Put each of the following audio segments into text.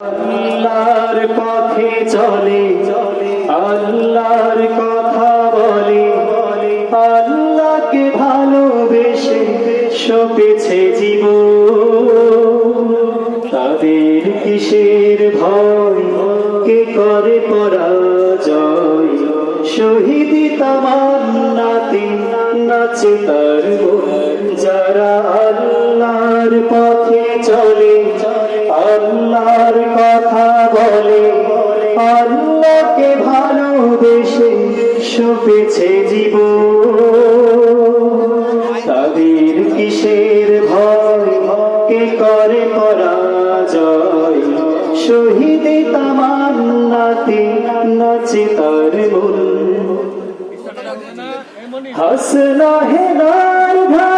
আল্লাহর পথে চলে, আল্লাহর কথা বলে। আল্লাহকে ভালোবেসে সপেছে জীব তাদের কিসের ভয়? কে করে পরাজয়? শহীদ তামান্নাতে নাচে তার। যারা আল্লাহর পথে চলে সপেছে জীব। তাদের কিসের ভয়? কে করে পরাজয়? শহীদ তামান্নাতে নাচে তার মন। হাসনা হে নার ধারে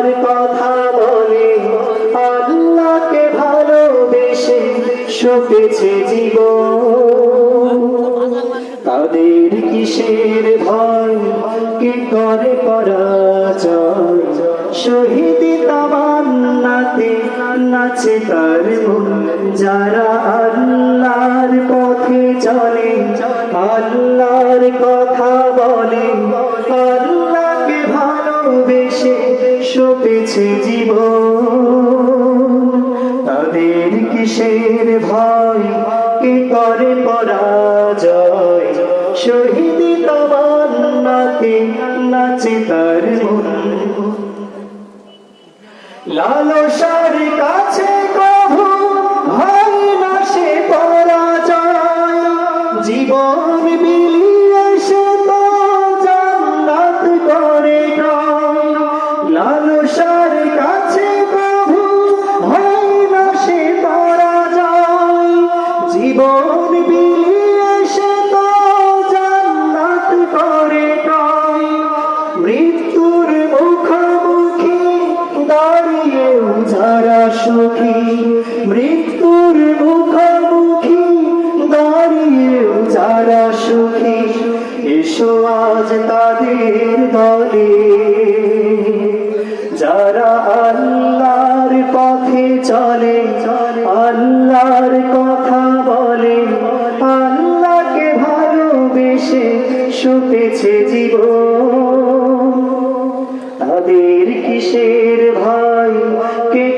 আল্লাহর কথা বলে, আল্লাহকে ভালোবেসে সপেছে জীবন তাদের কিসের ভয়, কে করে পরাজয়? শহীদ তামান্নাতে নাচে তার যারা আল্লাহর পথে চলে কিসের ভয় কে করে পরাজয়? শহীদ তামান্নাতে নাচে তার মন। লালসার কাছে সুখী, মৃত্যুর মুখোমুখি দাঁড়িয়ে যারা সুখী, এসো আজ তাদের দলে। যারা আল্লাহর পথে চলে, আল্লাহর কথা বলে, আল্লাহকে ভালোবেসে সপেছে জীবন। তাদের কিসের কে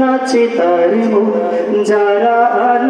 নাচে তার যারা আল্লাহর